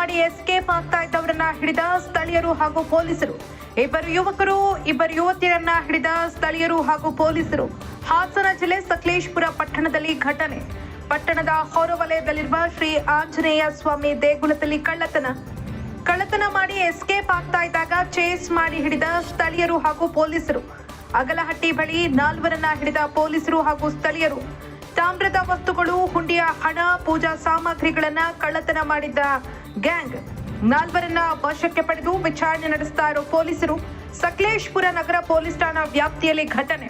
ಮಾಡಿ ಎಸ್ಕೇಪ್ ಆಗ್ತಾ ಇದ್ದವರನ್ನ ಹಿಡಿದ ಸ್ಥಳೀಯರು ಹಾಗೂ ಪೊಲೀಸರು. ಇಬ್ಬರು ಯುವಕರು, ಇಬ್ಬರು ಯುವತಿಯರನ್ನ ಹಿಡಿದ ಸ್ಥಳೀಯರು ಹಾಗೂ ಪೊಲೀಸರು. ಹಾಸನ ಜಿಲ್ಲೆ ಸಕಲೇಶ್ಪುರ ಪಟ್ಟಣದಲ್ಲಿ ಘಟನೆ. ಪಟ್ಟಣದ ಹೊರವಲಯದಲ್ಲಿರುವ ಶ್ರೀ ಆಂಜನೇಯ ಸ್ವಾಮಿ ದೇಗುಲದಲ್ಲಿ ಕಳ್ಳತನ. ಕಳ್ಳತನ ಮಾಡಿ ಎಸ್ಕೇಪ್ ಆಗ್ತಾ ಇದ್ದಾಗ ಚೇಸ್ ಮಾಡಿ ಹಿಡಿದ ಸ್ಥಳೀಯರು ಹಾಗೂ ಪೊಲೀಸರು. ಅಗಲಹಟ್ಟಿ ಬಳಿ ನಾಲ್ವರನ್ನ ಹಿಡಿದ ಪೊಲೀಸರು ಹಾಗೂ ಸ್ಥಳೀಯರು. ತಾಮ್ರದ ವಸ್ತುಗಳು, ಹುಂಡಿಯ ಹಣ, ಪೂಜಾ ಸಾಮಗ್ರಿಗಳನ್ನ ಕಳ್ಳತನ ಮಾಡಿದ್ದ ಗ್ಯಾಂಗ್. ನಾಲ್ವರನ್ನ ವಶಕ್ಕೆ ಪಡೆದು ವಿಚಾರಣೆ ನಡೆಸ್ತಾ ಇರೋ ಪೊಲೀಸರು ಸಕಲೇಶ್ಪುರ ನಗರ ಪೊಲೀಸ್ ಠಾಣಾ ವ್ಯಾಪ್ತಿಯಲ್ಲಿ ಘಟನೆ.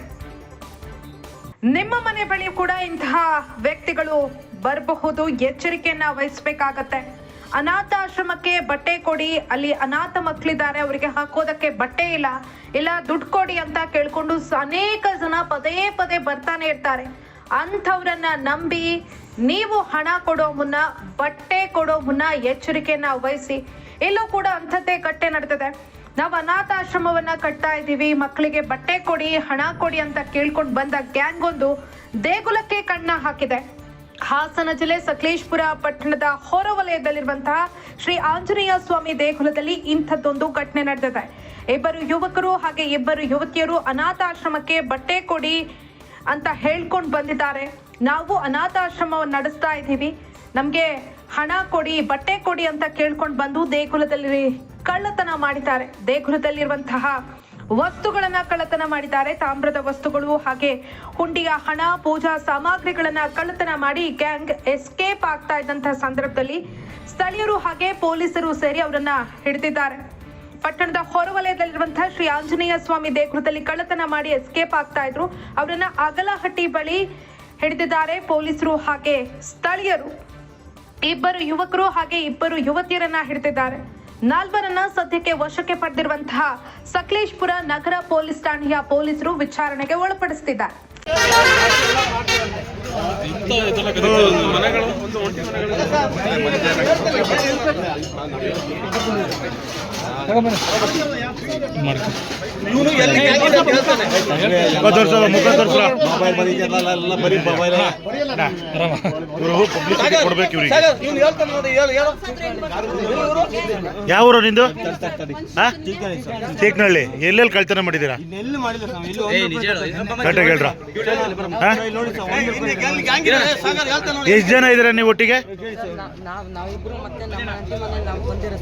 ನಿಮ್ಮ ಮನೆ ಬಳಿ ಕೂಡ ಇಂತಹ ವ್ಯಕ್ತಿಗಳು ಬರಬಹುದು, ಎಚ್ಚರಿಕೆಯನ್ನ ವಹಿಸಬೇಕಾಗತ್ತೆ. ಅನಾಥಾಶ್ರಮಕ್ಕೆ ಬಟ್ಟೆ ಕೊಡಿ, ಅಲ್ಲಿ ಅನಾಥ ಮಕ್ಕಳಿದ್ದಾರೆ, ಅವರಿಗೆ ಹಾಕೋದಕ್ಕೆ ಬಟ್ಟೆ ಇಲ್ಲ ಇಲ್ಲ ದುಡ್ಡು ಕೊಡಿ ಅಂತ ಕೇಳ್ಕೊಂಡು ಅನೇಕ ಜನ ಪದೇ ಪದೇ ಬರ್ತಾನೆ ಇರ್ತಾರೆ. ಅಂಥವ್ರನ್ನ ನಂಬಿ ನೀವು ಹಣ ಕೊಡೋ ಮುನ್ನ, ಬಟ್ಟೆ ಕೊಡೋ ಮುನ್ನ ಎಚ್ಚರಿಕೆಯನ್ನ ವಹಿಸಿ. ಇಲ್ಲೂ ಕೂಡ ಅಂಥದ್ದೇ ಕಟ್ಟೆ ನಡೆದಿದೆ ನಾವು ಅನಾಥಾಶ್ರಮವನ್ನ ಕಟ್ತಾ ಇದ್ದೀವಿ ಮಕ್ಕಳಿಗೆ ಬಟ್ಟೆ ಕೊಡಿ, ಹಣ ಕೊಡಿ ಅಂತ ಕೇಳ್ಕೊಂಡು ಬಂದ ಗ್ಯಾಂಗ್ ಒಂದು ದೇಗುಲಕ್ಕೆ ಕಣ್ಣ ಹಾಕಿದೆ. ಹಾಸನ ಜಿಲ್ಲೆ ಸಕಲೇಶ್ಪುರ ಪಟ್ಟಣದ ಹೊರವಲಯದಲ್ಲಿರುವಂತಹ ಶ್ರೀ ಆಂಜನೇಯ ಸ್ವಾಮಿ ದೇಗುಲದಲ್ಲಿ ಇಂಥದ್ದೊಂದು ಘಟನೆ ನಡೆದಿದೆ ಇಬ್ಬರು ಯುವಕರು ಹಾಗೆ ಇಬ್ಬರು ಯುವತಿಯರು ಅನಾಥಾಶ್ರಮಕ್ಕೆ ಬಟ್ಟೆ ಕೊಡಿ ಅಂತ ಹೇಳ್ಕೊಂಡು ಬಂದಿದ್ದಾರೆ. ನಾವು ಅನಾಥಾಶ್ರಮವನ್ನು ನಡೆಸ್ತಾ ಇದ್ದೀವಿ. ನಮಗೆ ಹಣ ಕೊಡಿ, ಬಟ್ಟೆ ಕೊಡಿ ಅಂತ ಕೇಳ್ಕೊಂಡು ಬಂದು ದೇಗುಲದಲ್ಲಿ ಕಳ್ಳತನ ಮಾಡಿದ್ದಾರೆ. ದೇಗುಲದಲ್ಲಿರುವಂತಹ ವಸ್ತುಗಳನ್ನ ಕಳ್ಳತನ ಮಾಡಿದ್ದಾರೆ. ತಾಮ್ರದ ವಸ್ತುಗಳು ಹಾಗೆ ಹುಂಡಿಯ ಹಣ, ಪೂಜಾ ಸಾಮಗ್ರಿಗಳನ್ನ ಕಳ್ಳತನ ಮಾಡಿ ಗ್ಯಾಂಗ್ ಎಸ್ಕೇಪ್ ಆಗ್ತಾ ಇದ್ದಂತಹ ಸಂದರ್ಭದಲ್ಲಿ ಸ್ಥಳೀಯರು ಹಾಗೆ ಪೊಲೀಸರು ಸೇರಿ ಅವರನ್ನ ಹಿಡಿದಿದ್ದಾರೆ. ಪಟ್ಟಣದ ಹೊರವಲಯದಲ್ಲಿರುವಂತಹ ಶ್ರೀ ಆಂಜನೇಯ ಸ್ವಾಮಿ ದೇಗುಲದಲ್ಲಿ ಕಳ್ಳತನ ಮಾಡಿ ಎಸ್ಕೇಪ್ ಆಗ್ತಾ ಇದ್ರು. ಅವರನ್ನ ಅಗಲಹಟ್ಟಿ ಬಳಿ ಹಿಡಿದಿದ್ದಾರೆ ಪೊಲೀಸರು ಹಾಗೆ ಸ್ಥಳೀಯರು. ಇಬ್ಬರು ಯುವಕರು ಹಾಗೆ ಇಬ್ಬರು ಯುವತಿಯರನ್ನ ಹಿಡಿದಿದ್ದಾರೆ. ನಾಲ್ವರನ್ನ ಸದ್ಯಕ್ಕೆ ವಶಕ್ಕೆ ಪಡೆದಿರುವಂತಹ ಸಕಲೇಶ್ಪುರ ನಗರ ಪೊಲೀಸ್ ಠಾಣೆಯ ಪೊಲೀಸರು ವಿಚಾರಣೆಗೆ ಒಳಪಡಿಸುತ್ತಿದ್ದಾರೆ ಮುಖ ತೋರ್ಸಲ್ಲ ಮುಖ ತೋರ್ಸಲ್ಲ ಮೊಬೈಲ್ ಬರೀ ಮೊಬೈಲ್ ಇವರು ಪಬ್ಲಿಸಿಟಿ ಕೊಡ್ಬೇಕು ಇವ್ರಿಗೆ. ಯಾವ ಊರು ನಿಂದು? ಚೀಕ್ನಹಳ್ಳಿ ಎಲ್ಲೆಲ್ಲಿ ಕಳ್ತನ ಮಾಡಿದ್ದೀರಾ? ಕರೆಕ್ಟಾಗಿ ಹೇಳ್ರ. ಎಷ್ಟು ಜನ ಇದ್ದೀರಾ ನೀವು ಒಟ್ಟಿಗೆ? ಹ ನಾವಿಬ್ರು ಮತ್ತೆ ನಮ್ಮ ಆಂಟಿ ಮನೆ ನಾವು ಬಂದಿರೋ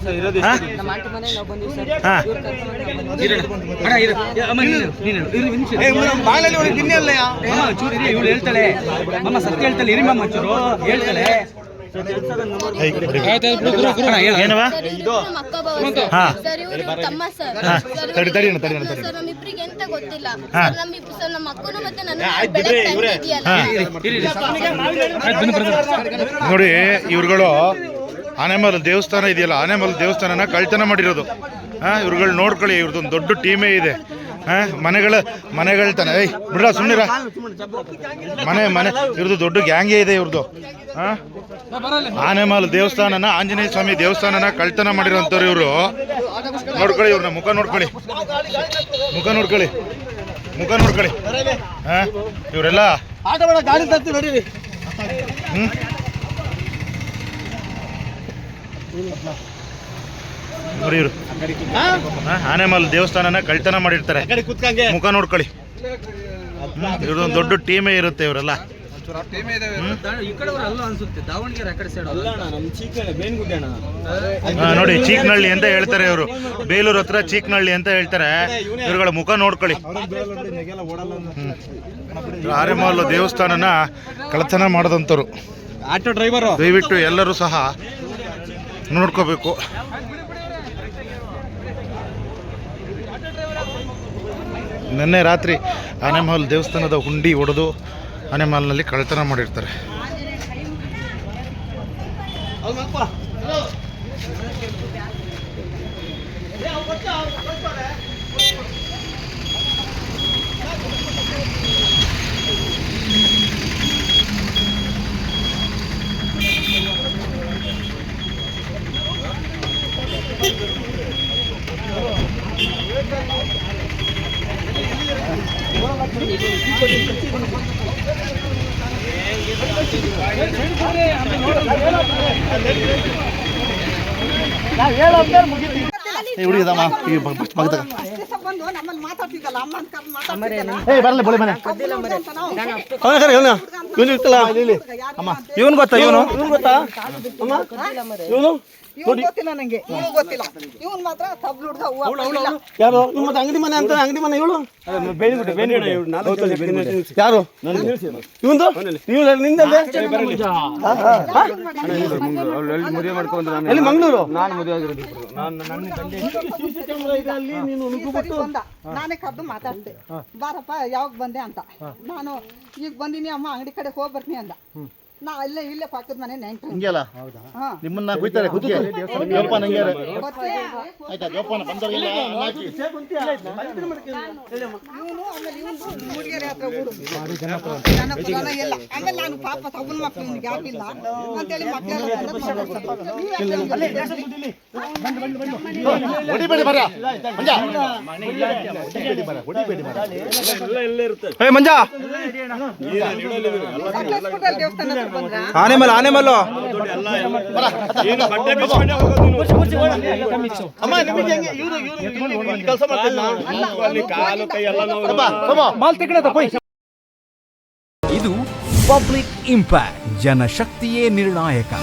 ಸರ್. ಹಾ? ಇವಳು ಹೇಳ್ತಾಳೆ. ಅಮ್ಮ ಸತ್ಯ ಹೇಳ್ತಾಳೆ. ಇರಿ ಮಮ್ಮ ಚೂರು. ನಮ್ಮಿಬ್ರಿಗೆ ಎಂತ ಗೊತ್ತಿಲ್ಲ. ನಮ್ಮ ಅಕ್ಕನು ಮತ್ತೆ ನನ್ನ ನೋಡಿ ಇವ್ರುಗಳು ಆನೆಮಲ್ ದೇವಸ್ಥಾನ ಇದೆಯಲ್ಲ ಆನೆಮಲ್ ದೇವಸ್ಥಾನನ ಕಳ್ತನ ಮಾಡಿರೋದು. ಹಾ, ಇವ್ರುಗಳು ನೋಡ್ಕೊಳ್ಳಿ ಇವ್ರದ್ದೊಂದು ದೊಡ್ಡ ಟೀಮೇ ಇದೆ. ಹಾಂ, ಮನೆಗಳ ಮನೆಗಳ ತಾನೆ. ಏಯ್, ಬಿಡ್ರ ಸುಮ್ಮನಿರ ಮನೆ ಮನೆ ಇವ್ರದ್ದು ದೊಡ್ಡ ಗ್ಯಾಂಗೇ ಇದೆ ಇವ್ರದ್ದು ಹಾ? ಆನೆಮಾಲ್ ದೇವಸ್ಥಾನನ, ಆಂಜನೇಯ ಸ್ವಾಮಿ ದೇವಸ್ಥಾನನ ಕಳ್ತನ ಮಾಡಿರೋಂಥವ್ರು ಇವರು. ನೋಡ್ಕೊಳ್ಳಿ ಇವ್ರನ್ನ ಮುಖ ನೋಡ್ಕೊಳ್ಳಿ. ಮುಖ ನೋಡ್ಕೊಳ್ಳಿ. ಮುಖ ನೋಡ್ಕೊಳ್ಳಿ. ಹಾಂ, ಇವರೆಲ್ಲ? ಆಟ ನೋಡಿ ಇವರು ಆನೆಮಲ್ ದೇವಸ್ಥಾನನ ಕಳ್ತನ ಮಾಡಿರ್ತಾರೆ. ಮುಖ ನೋಡ್ಕೊಳ್ಳಿ. ಇವ್ರದೊಂದು ದೊಡ್ಡ ಟೀಮೇ ಇರುತ್ತೆ ಇವರೆಲ್ಲ. ಈ ಕಡೆ ಅಲ್ಲ ಅನ್ಸುತ್ತೆ ದಾವಣಗೆರೆ ಆ ಕಡೆ ಸೈಡ್ ನಮ್ಮ ಚೀಕಣೆ ಬೇನ್ಗುಡ್ಡೆ ಅಣ್ಣ ನೋಡಿ ಚೀಕ್ನಳ್ಳಿ ಅಂತ ಹೇಳ್ತಾರೆ ಇವರು. ಬೇಲೂರು ಹತ್ರ ಚೀಕ್ನಳ್ಳಿ ಅಂತ ಹೇಳ್ತಾರೆ. ಇವರುಗಳ ಮುಖ ನೋಡ್ಕೊಳ್ಳಿ. ಆರೆಮಾಲ್ ಆನೆಮಲ್ ದೇವಸ್ಥಾನನ ಕಳತನ ಮಾಡದಂತರು ಆಟೋ ಡ್ರೈವರ್. ದಯವಿಟ್ಟು ಎಲ್ಲರೂ ಸಹ ನೋಡ್ಕೋಬೇಕು. ನಿನ್ನೆ ರಾತ್ರಿ ಆನೆಮಹಲ್ ದೇವಸ್ಥಾನದ ಹುಂಡಿ ಒಡೆದು ಆನೆಮಹಲ್ನಲ್ಲಿ ಕಳ್ಳತನ ಮಾಡಿರ್ತಾರೆ. ಹುಡುಗಿದಮ್ಮ ಇವನು. ಇವನು ಇವನು ಗೊತ್ತಾ ಇವನು? ಇವನು ಗೊತ್ತಾ? ಅಮ್ಮ ಇವನು? ಇವ್ನು ಗೊತ್ತಿಲ್ಲ ನಂಗೆ. ಇವ್ನು ಗೊತ್ತಿಲ್ಲ. ಇವ್ನು ಮಾತ್ರ ತಬ್ಲು ಹುಡ್ಗ ಹೂವ ಯಾರು? ನಿಮ್ಮ ಮತ್ತೆ ಅಂಗಡಿ ಮನೆ ಅಂತ ಅಂಗಡಿ ಮನೆ ಇವಳು? ಯಾರು? ಇವಂದು? ನೀವು ನಿಂದಲ್ಲೇ ಎಲ್ಲಿ ಮಂಗಳೂರು? ಈ ಸರಿ ಬಂದ. ನಾನೇ ಕದ್ದು ಮಾತಾಡ್ತೆ. ಬಾರಪ್ಪ ಯಾವಾಗ ಬಂದೆ ಅಂತ. ನಾನು ಈಗ ಬಂದಿನಿ ಅಮ್ಮ ಅಂಗಡಿ ಕಡೆ ಹೋಗಿ ಬರ್ತೀನಿ ಅಂದ. ನಾ ಇಲ್ಲೇ ಇಲ್ಲೇ ಪಕ್ಕದ ಮನೆ ನೆಂಟು ಹಿಂಗೆಲ್ಲ ನಿಮ್ಮನ್ನ ಕುಯ್ತಾರೆ ಕುತ್ತಿಗೆ ಜೋಪಾನ ಹಂಗೆ ಆಯ್ತಾ ಜೋಪಾನ ಬಂದವರಿಗೆಲ್ಲ ಅನ್ನ ಹಾಕಿ. ಇವನು ಆಮೇಲೆ ಇವನು ಮೂಡಿಗೆರೆ ಹತ್ರ ಊರು ಜನಪದನ ಎಲ್ಲ. ಆಮೇಲೆ ನಾನು ಪಾಪ ತಗೊಂಡ್ ಮಕ್ಳು ಇವ್ನಿಗೆ ಯಾಕಿಲ್ಲ ಅಂತೇಳಿ ಮಕ್ಕಳೆಲ್ಲ ಹೊಡಿಬೇಡಿ ಬರ ಮಂಜ. ಹೊಡಿಬೇಡಿ ಬರ ಹೊಡಿಬೇಡಿ ಬರ ಏ ಮಂಜ. ದೇವಸ್ಥಾನ ಆನೆ ಮಲ್ಲ ಆನೆ ಮಲ್ಲು ಇದು ಪಬ್ಲಿಕ್ ಇಂಪ್ಯಾಕ್ಟ್ ಜನಶಕ್ತಿಯೇ ನಿರ್ಣಾಯಕ